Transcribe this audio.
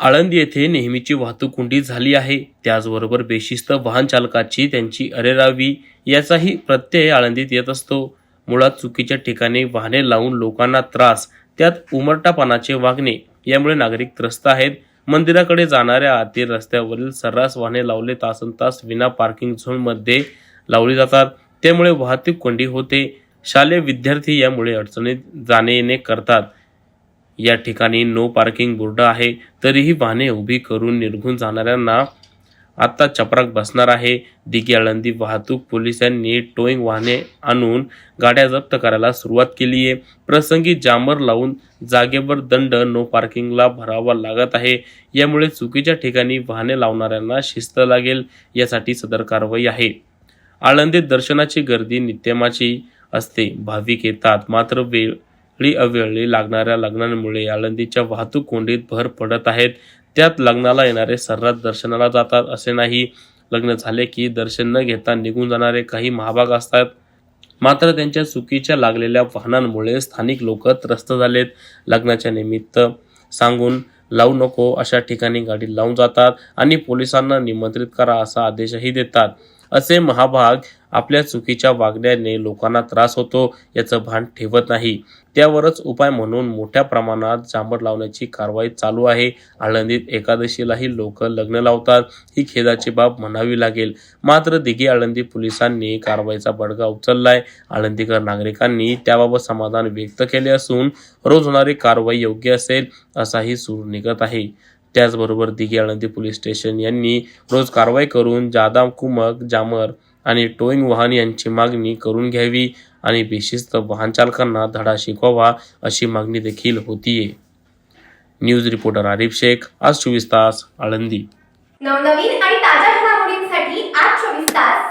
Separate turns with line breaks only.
आळंदी येथे नेहमीची वाहतूक कोंडी झाली आहे. त्याचबरोबर बेशिस्त वाहन चालकाची त्यांची अरेरावी याचाही प्रत्यय आळंदीत येत असतो. मुळात चुकीच्या ठिकाणी वाहने लावून लोकांना त्रास त्यात उमरटापणाचे वागणे यामुळे नागरिक त्रस्त आहेत. मंदिराकडे जाणाऱ्या आतील रस्त्यावरील सर्रास वाहने लावले तासन तास विना पार्किंग झोनमध्ये लावली जातात. त्यामुळे वाहतूक कोंडी होते. शालेय विद्यार्थी यामुळे अडचणीत जाणे येणे करतात. या ठिकाणी नो पार्किंग बोर्ड आहे. तरीही वाहने उभी करून निघून जाणाऱ्यांना आता चपराक बसणार आहे. दिघी आळंदी वाहतूक पोलिसांनी टोईंग वाहने आणून गाड्या जप्त करायला सुरुवात केली आहे. प्रसंगी जामर लावून जागेवर दंड नो पार्किंगला भरावा लागत आहे. यामुळे चुकीच्या ठिकाणी वाहने लावणाऱ्यांना शिस्त लागेल यासाठी सदर कारवाई आहे. आळंदीत दर्शनाची गर्दी नित्यमाची असते. भाविक येतात. मात्र वेळ अवेळी लागणाऱ्या लग्नांमुळे आळंदीच्या वाहतूक कोंडीत भर पडत आहेत. त्यात लग्नाला येणारे सर्रास दर्शनाला जातात असे नाही. लग्न झाले की दर्शन न घेता निघून जाणारे काही महाभाग असतात. मात्र त्यांच्या चुकीच्या लागलेल्या वाहनांमुळे स्थानिक लोक त्रस्त झालेत. लग्नाच्या निमित्त सांगून लावू नको अशा ठिकाणी गाडी लावून जातात आणि पोलिसांना निमंत्रित करा असा आदेशही देतात. असे महाभाग आपल्या चुकीच्या वागण्याने लोकांना त्रास होतो याचं भान ठेवत नाही. त्यावरच उपाय म्हणून मोठ्या प्रमाणात जांभर लावण्याची कारवाई चालू आहे. आळंदीत एकादशीलाही लोक लग्न लावतात. ही खेदाची बाब म्हणावी लागेल. मात्र दिघी आळंदी पोलिसांनी कारवाईचा बडगा उचललाय. आळंदीकर नागरिकांनी त्याबाबत समाधान व्यक्त केले असून रोज होणारी कारवाई योग्य असेल असाही सूर निघत आहे. त्याचबरोबर दिघी आळंदी पोलीस स्टेशन यांनी रोज कारवाई करून जादा कुमक जामर आणि टोईंग वाहन यांची मागणी करून घ्यावी आणि बेशिस्त वाहन चालकांना धडा शिकवावा अशी मागणी देखील होतीये. न्यूज रिपोर्टर आरिफ शेख आज चोवीस तास आळंदी.
नवनवीन आणि ताज्या घडामोडींसाठी आज चोवीस तास